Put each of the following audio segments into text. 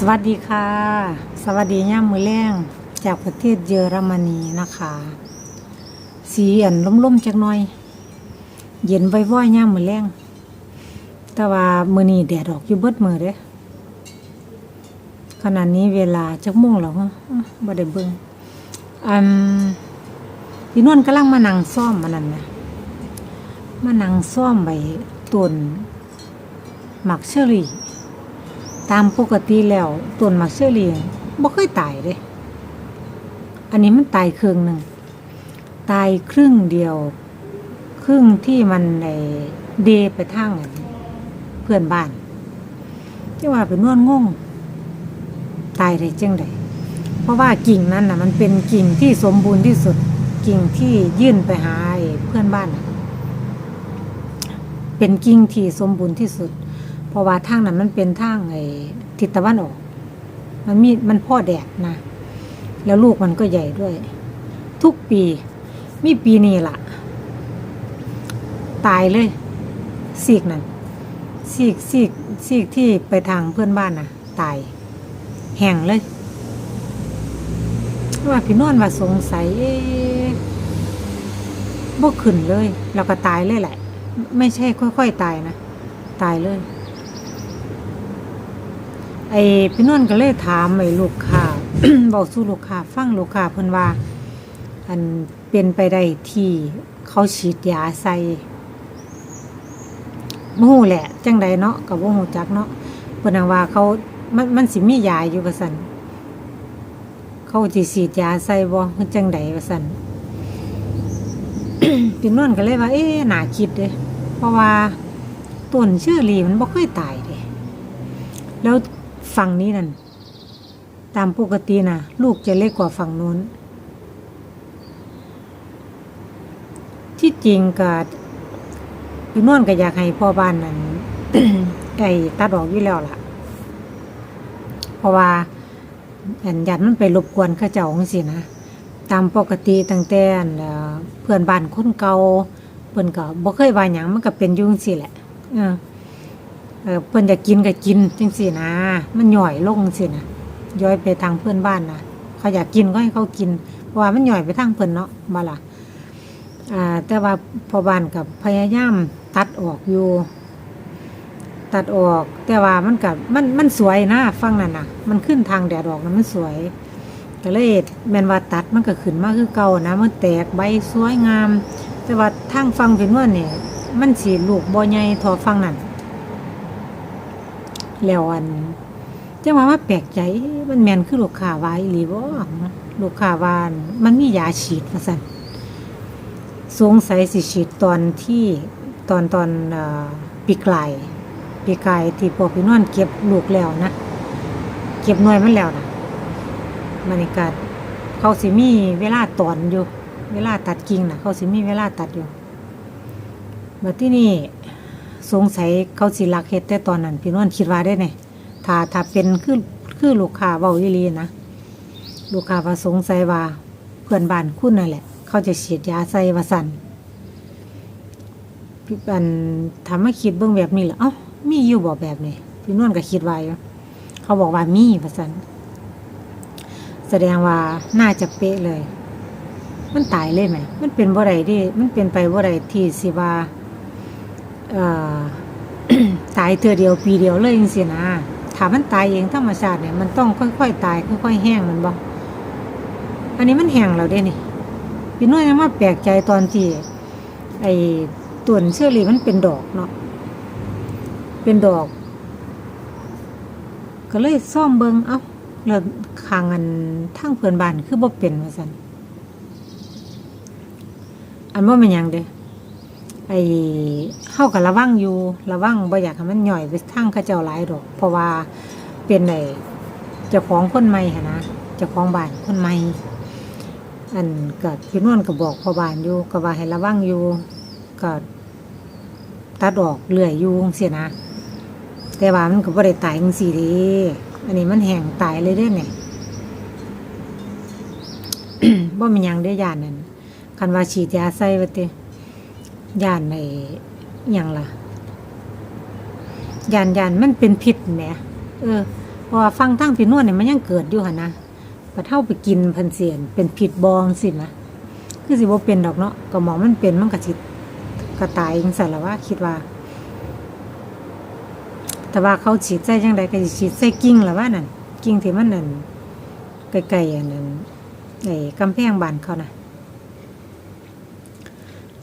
สวัสดีค่ะ สวัสดีย่ามมือแรงจากประเทศเยอรมนีนะคะ สีอันล่มๆจักหน่อย เย็นไว้ว่อยๆย่ามมือแรงแต่ว่ามือนี้แดดออกอยู่เบิดมือเด้ขณะนี้เวลาจักโมงแล้วฮะบ่ได้เบิ่งอันพี่นวลกำลังมานั่งซ่อมมันนั่นนะมานั่งซ่อมใบต้นหมักเชอรี่ ตามปกติแล้วต้นมักเชอรี่บ่เคยตายเด้อันนี้มันตายครึ่งหนึ่ง ตายครึ่งเดียว ครึ่งที่มันในเดไปทางอันเพื่อนบ้านที่ว่าเป็นนวลงงตายได้จังไดเพราะว่ากิ่งนั้นน่ะ มันเป็นกิ่งที่สมบูรณ์ที่สุด กิ่งที่ยื่นไปหาเพื่อนบ้านน่ะเป็นกิ่งที่สมบูรณ์ที่สุด เพราะว่าทางนั้นมันเป็นทางไอ้ทิศตะวันออก มันมีมันพ่อแดดนะ แล้วลูกมันก็ใหญ่ด้วย ทุกปี มีปีนี้ล่ะ ตายเลยซีกนั้นซีกซีกซีกที่ไปทางเพื่อนบ้านน่ะ ตาย แห้งเลย ว่าพี่นวลว่าสงสัยเอ๊บ่ขึ้นเลยแล้วก็ตายเลยแหละ ไม่ใช่ค่อย ๆ ตายนะ ตายเลย ไอ้พี่นวลก็เลยถามไอ้ลูกค้าบอกสู่ลูกค้าฟังลูกค้าเพิ่นว่า อันเป็นไปได้ที่เขาฉีดยาใส่บ่ฮู้แหละ จังใดเนาะก็บ่ฮู้จักเนาะเพิ่นว่าเขามันมันสิมียาอยู่ว่าซั่นเขาสิฉีดยาใส่บ่คือจังใดว่าซั่นพี่นวลก็เลยว่า เอ๊ะน่าคิดเด้เพราะว่าต้นเชื่อรีมันบ่เคยตายเด้แล้ว ฝั่งนี้นั่น ตามปกตินะลูกจะเล็กกว่าฝั่งนู้น ที่จริงก็พี่นวลก็อยากให้พ่อบ้านนั้นไอ้ตัดออกอยู่แล้วล่ะ เพราะว่าอันยันมันไปรบกวนข้าเจ้าของสินะ ตามปกติตั้งแต่เพื่อนบ้านคนเก่าเพิ่นก็บ่เคยว่าหยังมันก็เป็นยู่งซี่แหละอ เออเพิ่นจะกินก็กินจังซี่นะ มันย่อยลงจังซี่นะย่อยไปทางเพื่อนบ้านนะเขาอยากกินก็ให้เขากิน เพราะว่ามันย่อยไปทางเพิ่นเนาะบ่ล่ะอ่าแต่ว่าพอบ้านกับพยายามตัดออกอยู่ ตัดออก แต่ว่ามันกับมันมันสวยนะฟังนั่นนะมันขึ้นทางแดดออกนะมันสวยก็เลยแมนว่าตัดมันก็ขึ้นมากคือเก่านะ มันแตกใบสวยงาม แต่ว่าทางฟังเป็นว่าเนี่ยมันสีลูกบ่ใหญ่ทอฟังนั่น แล้วอันจังว่ามาแปลกใจมันแมนคือลูกค้าวาอีหลีบ่าลูกค้าวาน มันมียาฉีดว่าซั่นสงสัยสิฉีดตอนที่ตอนตอนอปีกลายปีกลายที่พวกพี่นวลเก็บลูกแล้วนะเก็บหน่วยมันแล้วนะมันนี่ก็เขาสิมีเวลาตอนอยู่ เวลาตัดกิ่งนะเขาสิมีเวลาตัดอยู่บัดที่นี่ สงสัยเขาสิลักเฮ็ดแต่ตอนนั้นพี่นวลคิดว่าได้เนี่ยถ้าถ้าเป็นคือคือลูกค้าเว้าอีหลีนะลูกค้าว่าสงสัยว่าเพื่อนบ้านคุณนั่นแหละ เขาจะฉีดยาใส่ว่าสั่นพี่อันทำให้คิดเบิ่งแบบนี้แหละเอ้ามีอยู่บ่แบบนี้พี่นวลก็คิดว่าเขาบอกว่ามีว่าสั่นแสดงว่าน่าจะเป๊ะเลย มันตายเลยไหม มันเป็นบ่ได้เดิมันเป็นไปบ่ได้ที่สิว่า ตายเทือเดียวปีเดียวเลยจริงๆนะถามมันตายเองธรรมชาติเนี่ยมันต้องค่อยๆ ตายค่อยๆแห้งมันบ่อันนี้มันแห้งแล้วเด้นี่พี่น้อยยังมาแปลกใจตอนที่ไอ้ต้นเชื่อรีมันเป็นดอกเนาะเป็นดอก ก็เลยซ่อมเบิงเอ้าแล้วคางอันทั้งเพื่อนบ้านคือบ่เป็นว่าซั่นอันว่ามันยังเด้ ไอ้เฮาก็ระวังอยู่ระวังบ่อยากให้มันหย่อยไปทางเขาเจ้าหลายดอก เพราะว่าเป็นไอ้เจ้าของคนใหม่หันะเจ้าของบ้านคนใหม่อันก็พี่นวลก็บอกพ่อบ้านอยู่ก็ว่าให้ระวังอยู่ก็ตัดออกเลื่อยอยู่จังซี่นะ แต่ว่ามันก็บ่ได้ตายจังซี่เด้อันนี้มันแห้งตายเลยเด้เนี่ยบ่มีหยังได้ยานนั่นคันว่าฉีดยาใส่ว่าติ ย่านในอย่างล่ะย่านย่านมันเป็นพิษแหมเออพราะว่าฟังทั้งพี่นวลเนี่ยมันยังเกิดอยู่หั่นะพอเท่าไปกินพันเสียนเป็นผิดบองสินะคือสิบ่เป็นดอกเนาะก็หมองมันเป็นมันก็สิก็ตายจังซั่นล่ะว่าคิดว่า แต่ว่าเขาฉีดใส่จังใดก็ฉีดใส่กิ่งล่ะว่านั่นกิ่งที่มันนั่นไกลๆอันนั้นไอ้กำแพงบานเขาน่ะ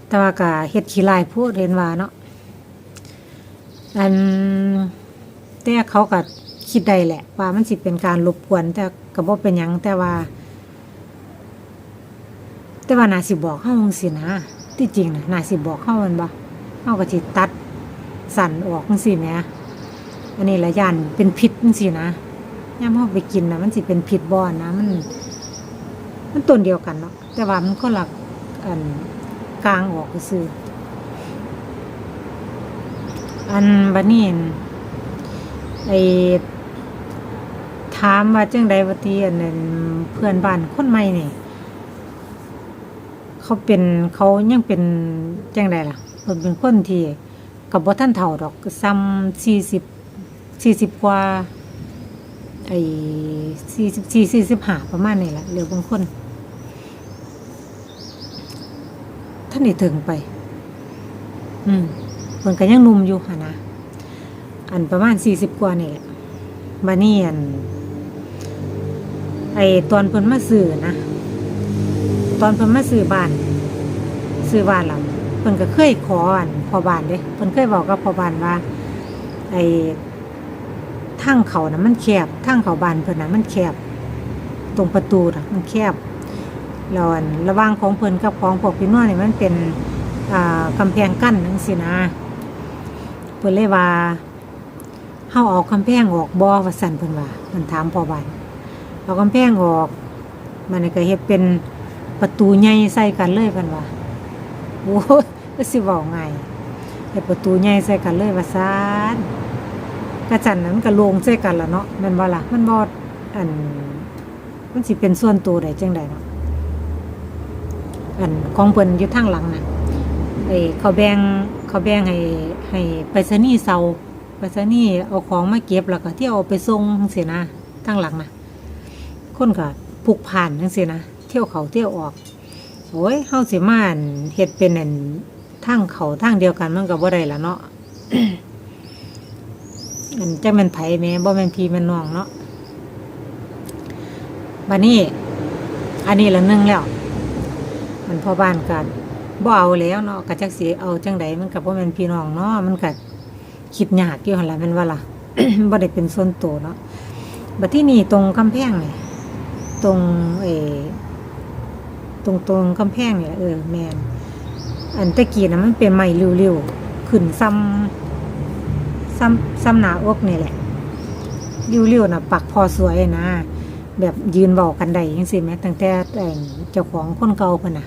แต่ว่าก็เฮ็ดขี้ลายพูดเห็นว่าเนาะอันแต่เขาก็คิดได้แหละ ว่ามันสิเป็นการรบกวน แต่ก็บ่เป็นหยังแต่ว่า แต่ว่านาสิบอกเฮาจังซี่นะที่จริงนะนาสิบอกเฮามันบ่เฮาก็สิตัดสั่นออกจังซี่แหมอันนี้ละย่านเป็นพิษจังซี่นะย่ามเฮาไปกินนะมันสิเป็นพิษบ่นะมัน มันต้นเดียวกันเนาะแต่ว่ามันคนละอัน กลางออกก็ซื่ออันบัดนี้อั่นไอ้ถามว่าจังใดว่าที่อันนั้นเพื่อนบ้านคนใหม่นี่ เขาเป็นเขายังเป็นจังไดล่ะเพิ่นเป็นคนที่กับบ่ท่านเฒ่าดอกซ้ำสี่สิบสี่สิบกว่าไอ้สี่สิบสี่สี่สิบห้าประมาณนี้แหละเหลือบางคน ท่านนี่ถึงไป อืมเพิ่นก็ยังหนุ่มอยู่หนนะ อันประมาณสี่สิบกว่านี่แหละมานี่อัน ไอ้ตอนเพิ่นมาซื้อนะ ตอนเพิ่นมาซื้อบ้านซื้อบ้านเราเพิ่นก็เคยขออันพอบ้านเด้เพิ่นเคยบอกกับพอบ้านว่า ไอ้ทางเขานะมันแคบทางเขาบ้านเพิ่นนะมันแคบ ตรงประตูนะมันแคบ แล้วอันระว่างของเพิ่นกับของพวกพี่น้องนี่มันเป็นกำแพงกั้นจังซี่นะเพิ่นเลยว่าเฮาเอากำแพงออกบ่ว่าซั่นเพิ่นว่ามันถามพ่อบ้านเอากำแพงออก มันก็เฮ็ดเป็นประตูใหญ่ใส่กันเลยเพิ่นว่าโอ้ก็สิเว้าง่ายเฮ็ดประตูใหญ่ใส่กันเลยว่าซ่นกระจันนั้นก็โลงใส่กันล่ะเนาะแม่นบ่ล่ะมันบ่อันมันสิเป็นส่วนตัวได้จังไดเนาะ อันของเพิ่นอยู่ทางหลังน่ะไอ้เขาแบ่งเขาแบ่งให้ให้ไปรษณีย์เซาไปรษณีย์เอาของมาเก็บแล้วก็ที่เอาไปส่งจังซี่นะทางหลังน่ะ คนก็ผูกผ่านจังซี่นะเที่ยวเขาเที่ยวออกโอ้ยเฮาสิมานเฮ็ดเป็นอันทางเขาทางเดียวกันมันก็บ่ได้ละเนาะอันจักแม่นไผแม่บ่แม่นพี่แม่นน้องเนาะบัดนี้ อันนี้ละนึงแล้ว มันพ่อบ้านกันบ่เอาแล้วเนาะก็จักสิเอาจังใดมันก็บ่แม่นพี่น้องเนาะมันก็คิดยากอยู่หันละม่นว่าล่ะบ่ได้เป็นส่วนตัวเนาะบัดที่นี่ตรงกำแพงนี่ตรงเอตรงตรงกำแพงเนี่ยเออแมนอันตะกี้นะมันเป็นไม้เร็วๆขึ้นซ้ำซ้ำซ้ำหนาอกนี่แหละเร็วๆนะปักพอสวยนะแบบยืนบอกกันได้ยังสิแม้ตั้งแต่เจ้าของคนเก่าเพิ่นน่ะ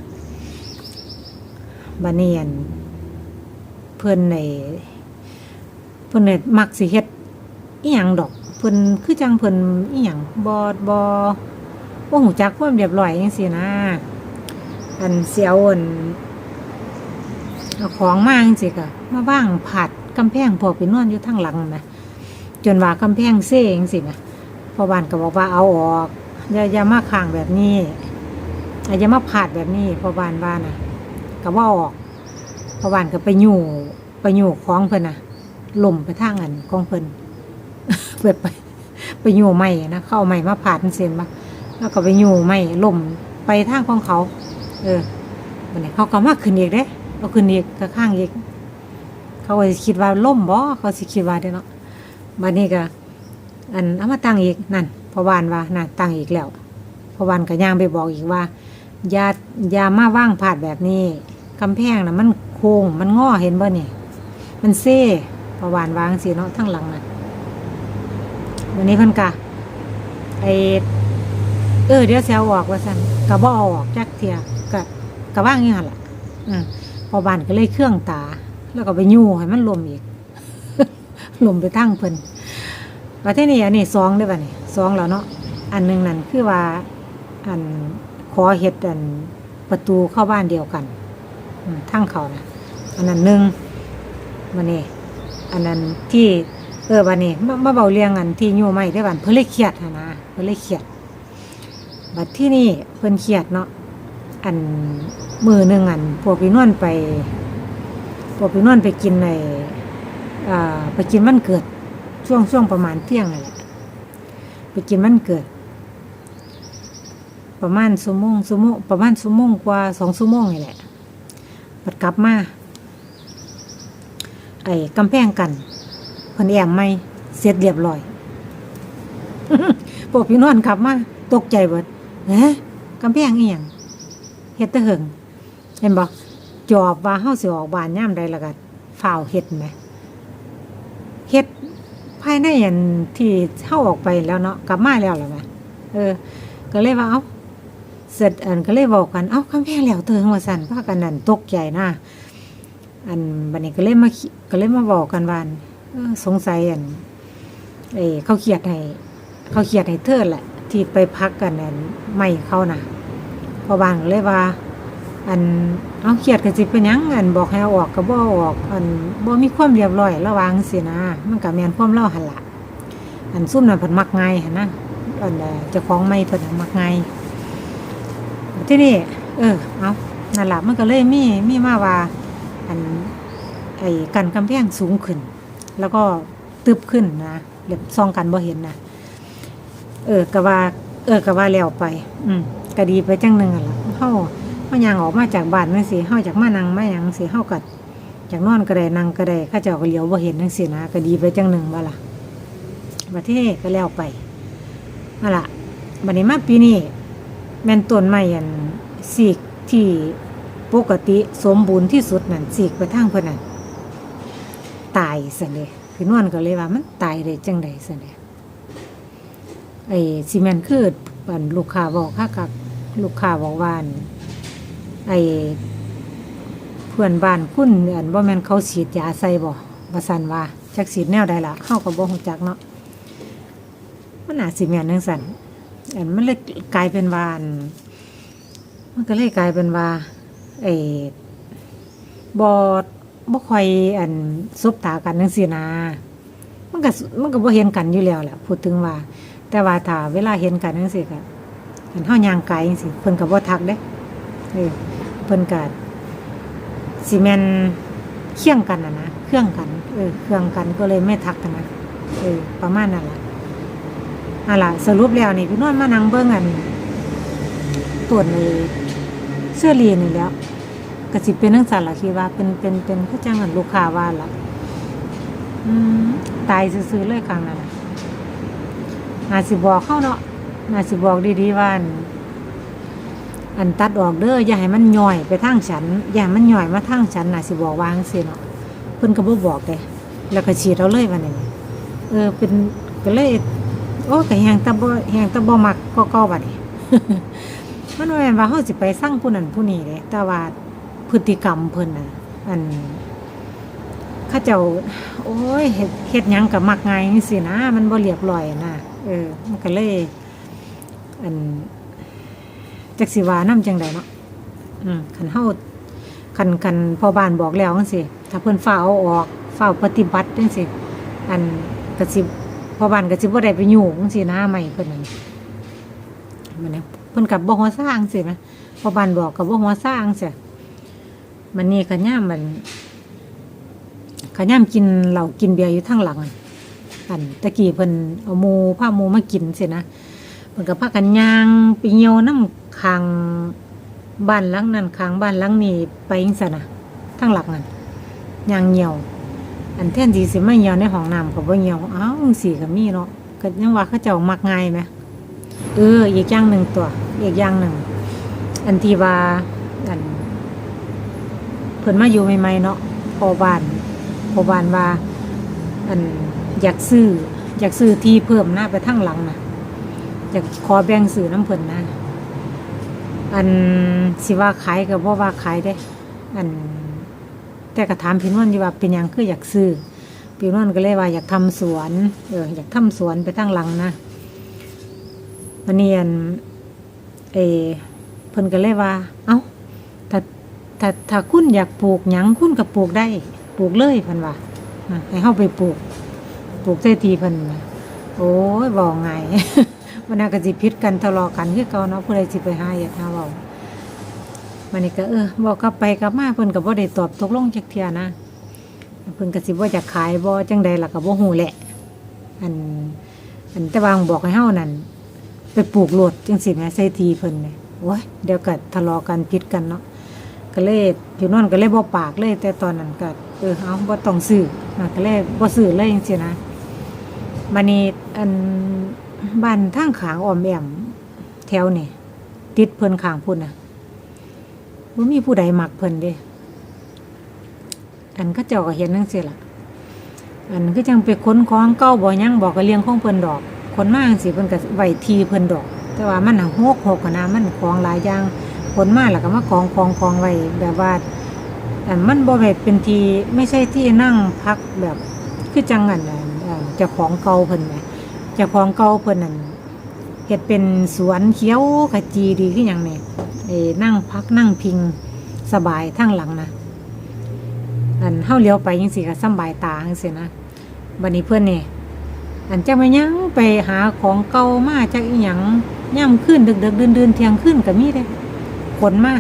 บาเนียน เพิ่นในเพิ่นเนี่ยมักสิเฮ็ดอีหยังดอก เพิ่นคือจังเพิ่นอีหยังบ่บ่บ่หูจักความเรียบร้อยจังซี่นะ อันเสียวอันเอาของมาจังซี่ก็มาบ้างผัดกำแพงพอไปนอนอยู่ทางหลังนะจนว่ากำแพงเซ่จังซี่นะพ่อบ้านก็บอกว่าเอาออกอย่าอย่ามาข้างแบบนี้อย่ามาผาดแบบนี้พ่อบ้านว่านะ ก็ว่าออกพ่อบ้านก็ไปอยู่ไปอยู่ของเพิ่นน่ะล่มไปทางอันของเพิ่นเปิดไป ไปอยู่ใหม่นะเข้าใหม่มาผ่าดเสียนมาแล้วก็ไปอยู่ใหม่ล่มไปทางของเขา เออวันนี้เขาก็มาขึ้นอีกเด้เอาขึ้นอีกก็ข้างอีก เขาก็สิคิดว่าล่มบ่เขาสิคิดว่าเด้เนาะบัดนี้ก็อันเอามาตั้งอีกนั่นพอวานว่านั่นตั้งอีกแล้วพอวานก็ย่างไปบอกอีกว่า อย่าอย่ามาว่างผาดแบบนี้กำแพงนะมันโค้งมันงอเห็นบ่เนี่ย มันเซ่พอวานวางสิเนาะทั้งหลังน่ะวันนี้เพิ่นกะไอเออเดี๋ยวแซวออกว่าซั่นกะบ่อออกจักเทียกะกะว่างอยู่หั่นล่ะอืมพอบานก็เลยเครื่องตา แล้วก็ไปยู่ให้มันลมอีกลมไปทั้งเพิ่นว่าที่นี่อันนี้สองได้ป่ะนี่สองแล้วเนาะอันหนึ่งนั่นคือว่าอัน อเฮ็ดอันประตูเข้าบ้านเดียวกันอืมทางเขานะอันนั้นหนึ่งมันนี่อันนั้นที่เออบัดนี้มามาเบาเรียงอันที่ยู่ไม่ได้บัดเพิ่นเลยเครียดนนะเพิ่นเลยเครียดบัดที่นี่เพิ่นเครียดเนาะอันมือหนึ่งอันพวกพี่นวลไปพวกพี่นวลไปกินในอ่าไปกินวันเกิดช่วงช่วงประมาณเที่ยงนั่นแหละไปกินวันเกิด ประมาณชั่วโมงชั่วโมงประมาณชั่วโมงกว่าสองชั่วโมงนี่แหละบัดกลับมาไอ้กำแพงกันเพิ่นแอมไม่เสร็จเรียบร้อยพวกพี่นอนขับมาตกใจเบิดเอ๊ะกำแพงเอียงเฮ็ดตะเหิงเห็นบ่จอบว่าเฮาสิออกบ้านยามใดล้วก็ฝ้าวเฮ็ดแหมเฮ็ดภายในอันที่เฮาออกไปแล้วเนาะกลับมาแล้วล่ะแหมเออ ก็เลยว่าเอ้า เสร็จอันก็เลยบอกกัน เอ้ากำแพงแล้วเติงว่าซั่นพากันนั่นตกใจนะอันบันนี้ก็เลยมาก็เลยมาบอกกันว่าสงสัยอันเออเขาเขียดให้เขาเขียดให้เธอแหละ ที่ไปพักกันนั่นไม่เขานะพอบางเลยว่า อันเอาเขียดกันสิเป็นยังอันบอกให้เอาออกก็บ่ออก อันบ่มีความเรียบร้อยระวังสินะมันก็แมนความเล่าหันละอันซุ่มนั่นเพิ่นมักไงหะนะอันเอ่อเจ้าของไม่เพิ่นมักไง ที่นี่ เออ เอานั่นล่ะมันก็เลยมีมีมาว่าอันไอ้กันกำแพงสูงขึ้น แล้วก็ตึบขึ้นนะเรียบซองกันบ่เห็นนะเออกะว่า เออกะว่าแล้วไป อืมก็ดีไปจังหนึ่งอะล่ะเฮาเฮายางออกมาจากบ้านจังซี่เฮาจากมานั่งมาหยังสิเฮาก็จากนอนก็ได้นั่งก็ได้ข้าเจ้าก็เหลียวบ่เห็นจังซี่นะก็ดีไปจังหนึ่งบ่ล่ะบัดที่นี่ก็แล้วไปนั่นล่ะบัดนี้มาปีนี้ แม่นต้นไม้อันสีกที่ปกติสมบูรณ์ที่สุดนั่นสีกไปทางเพิ่นนั่นตายซะเลยพี่นวลก็เลยว่ามันตายได้จังไดซะเลยไอ้ซีเมนต์คืออันลูกค้าบอกค่ะกับลูกค้าบอกว่านไอ้เพื่อนบ้านคุณอันบ่แม่นเขาฉีดยาใส่บ่ว่าซั่นว่าจักฉีดแนวใดล่ะเฮาก็บ่ฮู้จักเนาะมันน่าสิแม่นจังซั่น อันมันเลยกลายเป็นวาอันมันก็เลยกลายเป็นว่าไอ้บอดบ่ค่อยอันซบตากันจังซี่นะมันก็มันก็บ่เห็นกันอยู่แล้วแหละพูดถึงว่า แต่ว่าถ้าเวลาเห็นกันจังซี่ก็เห็นเฮาย่างไกลจังซี่เพิ่นก็บ่ทักเด้เออเพิ่นก็สิแม่นเคียงกันน่ะนะเครื่องกันเออเครื่องกันก็เลยไม่ทักกันนะเออประมาณนั้นล่ะ อะล่ะสรุปแล้วนี่พี่นวลมานั่งเบิ่งอันตัวในเสื้อลียนนี่แล้วกระสิเป็นนังสันละคิดว่าเป็นเป็นเป็นเข้จ้างกันลูกค้าว่าละอืมตายซื่อเลยครั้งนั้นน่ะนาสิบอกเข้าเนาะนาสิบอกดีๆว่าอันอันตัดออกเด้ออย่าให้มันย่อยไปทางฉัน อย่าให้มันย่อยมาทางฉันนาสิบอกวาจั่งสิเนาะเพิ่นก็บ่บอกเลยแล้วก็ฉีดเอาเลยวันนี้เออเป็นก็เลย โอ้ก็แหงแตะบ่แหงแตะบ่มักก็เก่าบัดนี้ มันว่าแม่นว่าเฮาสิไปสร้างผู้นั้นผู้นี้เด้แต่ว่าพฤติกรรมเพิ่นน่ะ อันเขาเจ้า โอ้ยเฮ็ดเฮ็ดหยังก็มักง่ายจังซี่นะ มันบ่เรียบร้อยนะเออ มันก็เลย อันจักสิว่านำจังไดเนาะอืมคันเฮาคันคันพ่อบ้านบอกแล้วจังซี่ถ้าเพิ่นฟ้าวเอาออกฟ้าวปฏิบัติจังซี่อันก็สิ พอบ้านก็สิบ่ได้ไปอยุ่งจังซี่นะไม่เพิ่นนั่นมันเนี่ยเพิ่นกับบ่หัวสร้างสิแหมพอบ้านบอกกับบ่หัวสร้างสิมันนี่ขะย่ามมันขะย่ามกินเหล้ากินเบียร์อยู่ทางหลังอันตะกี้เพิ่นเอาหมูผ้าหมูมากินสินะเพิ่นก็พากันย่างไปเหี่ยวน้ำคางบ้านหลังนั้นคางบ้านหลังนี้ไปจังซั่นน่ะทางหลังนั่นย่างเหี่ยว อันแทนที่สิมาเหี่ยวในห้องน้ำก็บ่เหี่ยวอ้าวจังซี่ก็มีเนาะก็ยังว่าเขาเจ้ามักง่ายไหมเอออีกอย่างหนึ่งตัว อีกอย่างหนึ่งอันที่ว่าอันเพิ่นมาอยู่ใหม่ๆเนาะพอบานพอบานว่า อันอยากซื้อ อยากซื้อที่เพิ่มหน้าไปทั้งหลังนะอยากขอแบ่งซื้อน้ำเพิ่นนะ อันสิว่าขายก็บ่ว่าขายเด้ อัน แต่ก็ถามพี่นวลอยู่ว่าเป็นยังคืออยากซื้อพี่นวลก็เลยว่าอยากทำสวน เอออยากทำสวนไปทั้งหลังนะวันนี้อันเอเพิ่นก็เลยว่า เอ้าถ้าถ้าถ้าคุณอยากปลูกหยังคุณก็ปลูกได้ ปลูกเลยเพิ่นว่าให้เฮาไปปลูก ปลูกใส่ทีเพิ่นโอ้ยบอกไงมันน่าก็สิพิษกันทะเลาะกันคือเก่าเนาะผู้ใดสิไปหาอยากหาเว้า มันนี่ก็เออบอกกลับไปกลับมาเพิ่นก็บ่ได้ตอบตกลงจักเทียนะเพิ่นก็สิบ่อยากขายบ่จังใดล่ะก็บ่ฮู้แหละ อันอันแต่วาบอกให้เฮานั่นไปปลูกโลดจังสิแม่ใส่ทีเพิ่นนี่โอ้ยเดี๋ยวก็ทะเลาะกันพิษกันเนาะก็เลยผิวนวลก็เลยบ่ปากเลย แต่ตอนนั้นก็เออเอาบ่ต้องซื้อนะก็เลยบ่ซื้อเลยจังซี่นะมานี่อันบ้านทางขางอ้อมแอมแถวนี่ติดเพิ่นขางพุ่นน่ะ บ่ามีผู้ใดหมักเพิ่นเด้อันก็เจ้าก็เห็นจังซี่ล่ะอันก็จังไปค้นของเก่าบ่หยังบอกก็เลี้ยงของเพิ่นดอกคนมาจังซี่เพิ่นก็ไว้ทีเพิ่นดอก แต่ว่ามันน่ะโฮกหกนะมันของหลายอย่างผลมากแล้วก็มากองกองกองไว้แบบว่าอันมันบ่แบบเป็นทีไม่ใช่ที่นั่งพักแบบคือจังอันน่ะเจ้าของเก่าเพิ่นแหมเจ้าของเก่าเพิ่นนั่นเฮ็ดเป็นสวนเขียวขจีดีคือหยังนี้ นั่งพักนั่งพิงสบายทั้งหลังนะอันเฮาเลี้ยวไปจังซี่ก็สบายตาจังซี่นะบัดนี้เพิ่อนเนี่ยอันจักมายังไปหาของเก่ามาจากอีหยังย่ำขึ้นดึกๆดื่นเที่ยงขึ้นก็มีเด้ขนมา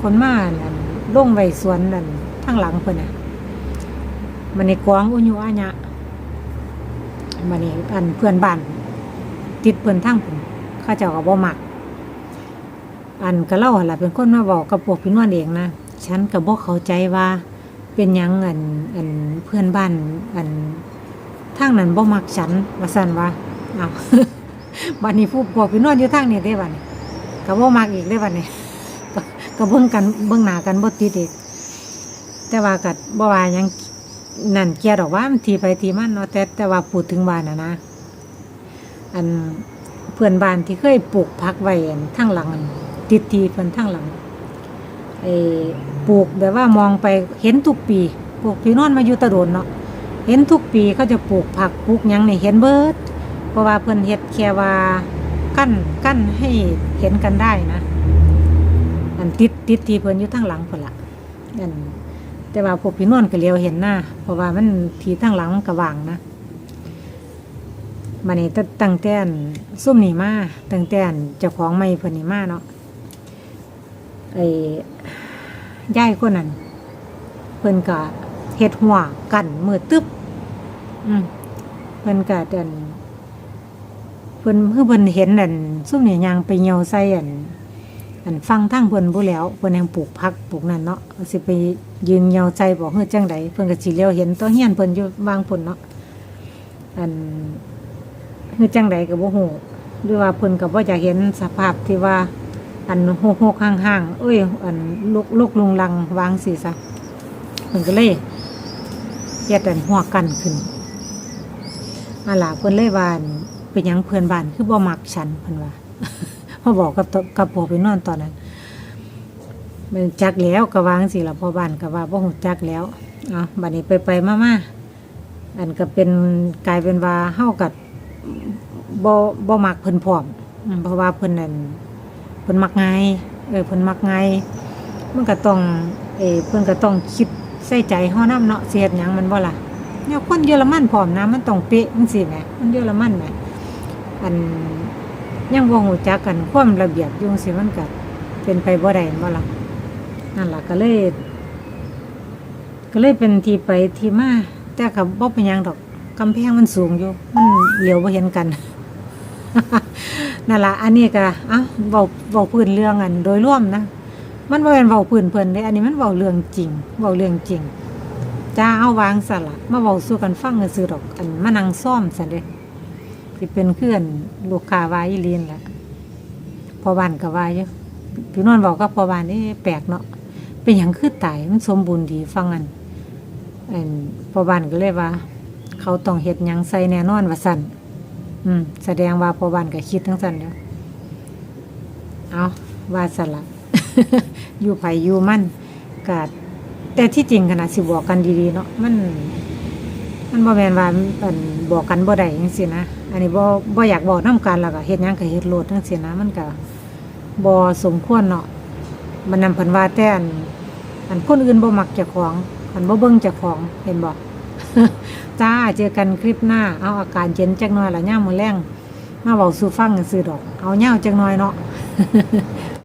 ขนมานั่นล่งไว้สวนนั่นทางหลังเพิ่อนน่ะมันในกวางอุยุอาญะมันนี่อันเพื่อนบ้านติดเพื่อนทางผมข้าเจ้าก็บ่หมัก อันก็เล่าหละเป็นคนมาบอกกับพวกพี่นวลเองนะฉันก็บ่เข้าใจว่า เป็นยังอันอันเพื่อนบ้านอันทางนั้นบ่มักฉันว่าซั่นว่าเอาบัดนี้ผู้พวกพี่นวลอยู่ทางนี้ได้บัดนี้ก็บ่มักอีกได้บัดนี้ก็ก็เบิ่งกันเบิ่งหน้ากันบ่ติดอีกแต่ว่าก็บ่ว่ายังนั่นเกียดอกว่ามันทีไปทีมันเนาะแต่แต่ว่าพูดถึงบ้านน่ะนะอันเพื่อนบ้านที่เคยปลูกผักไว้อันทางหลังอัน ติดทีเพิ่นทางหลังไอ้ปลูกแบบว่ามองไปเห็นทุกปีปลูกพี่นอนมาอยู่ตะโดนเนาะเห็นทุกปีเขาจะปลูกผักปลูกยังนี่เห็นเบิด เพราะว่าเพิ่นเฮ็ดแค่ว่ากั้นกั้นให้เห็นกันได้นะอันติดติดทีเพิ่นอยู่ทางหลังพุ่นละอันแต่ว่าพวกพี่นวลก็เลียวเห็นหน้าเพราะว่ามันทีทางหลังมันก็ว่างนะมานี่ตั้งตั้งแต่นซุ่มนี่มาตั้งแต่นเจ้าของไม่เพิ่นนี่มาเนาะ ไอ้ยายคนนั้นเพิ่นก็เฮ็ดหัวกันมือตึบอืมเพิ่นก็เดินเพิ่นคือเพิ่นเห็นอันซุ่มนี่ยางไปเหี่ยวใส่อันอันฟังทั้งเพิ่นบ่แล้วเพิ่นยังปลูกผักปลูกนั่นเนาะเอาสิไปยืนเหยาใจบอกเฮ้อจังใดเพิ่นก็สิเลี้ยวเห็นตัวเฮียนเพิ่นอยู่บางพุ่นเนาะอันเฮ้อจังใดก็บ่ฮู้หรือว่าเพิ่นก็บ่อยากเห็นสภาพที่ว่า อันโหกๆห่างเอ้ย อันลุกลุกลุงลังวางสิซะเพิ่นก็เลยเฮ็ดอันหัวกันขึ้นอาล่ะเพิ่นเลยว่านเป็นหยังเพื่อนบ้านคือบ่มักฉันเพิ่นว่าพอบอกกับตกับพ่อไปนอนตอนนั้นมันจักแล้วก็วางสิละพอบ้านก็ว่าบ่ฮู้จักแล้วอะบัดนี้ไปไปๆมาอันก็เป็นกลายเป็นว่าเฮากับบ่บ่มักเพิ่นพร้อมอืมเพราะว่าเพิ่นนั่น เพิ่นมักง่ายเออเพิ่นมักง่ายมันก็ต้องเออเพิ่นก็ต้องคิดใส่ใจเฮานำเนาะเสิเฮ็ดหยังมันบ่ล่ะเนี่ยคนเยอรมันพร้อมนะมันต้องเป๊ะจังซี่แหมมันเยอรมันแหมอันยังบ่ฮู้จักกันความระเบียบอยุ่งสิมันก็เป็นไปบ่ได้บ่ล่ะนั่นล่ะก็เลย ก็เลยเป็นที่ไปที่มาแต่ก็บ่เป็นหยังดอกกำแพงมันสูงอยู่มันเหลียวบ่เห็นกัน นั่นละอันนี้ก็เอ้าเว้าเว้าพื้นเรื่องอันโดยร่วมนะมันบ่แม่นเว้าพื้นเพิ่นเด้อันนี้มันเว้าเรื่องจริงเว้าเรื่องจริงจ้าเอาวางซะล่ะมาเว้าสู่กันฟังซื่อดอกอันมานั่งซ่อมซั่นเด้สิเป็นเคลื่อนลูกค้าวายอีหลีนแหละพอบานก็วายอยู่พี่นวลบอกก็พอบานนี่แปลกเนาะเป็นอย่างคือตายมันสมบูรณ์ดีฟังอันอันพอบานก็เลยว่า เขาต้องเฮ็ดยังใส่แน่นอนว่าสั่น อืม แสดงว่าพอบ้านก็คิดทั้งสันเด้อเอาว่าสั่นละ อยู่ไผอยู่มั่นก็แต่ที่จริงขนาดสิบอกกันดีๆเนาะมันมันบ่แม่นว่าอันบอกกันบ่ได้จังซี่นะอันนี้บ่บ่อยากบอกนํกันแล้วก็เฮ็ดหยังก็เฮ็ดโลดจังซี่นะมันก็บ่สมควรเนาะมันนำเพิ่นว่าแต่อันอันคนอื่นบ่มักเจ้าของอันบ่เบิ่งเจ้าของเห็นบ่ จ้า เจอกันคลิปหน้า เอาอาการเย็นจักหน่อยละย่ามมือแรงมาบอกสู่ฟังกันซื้อดอก เอาเน่าจักหน่อยเนาะ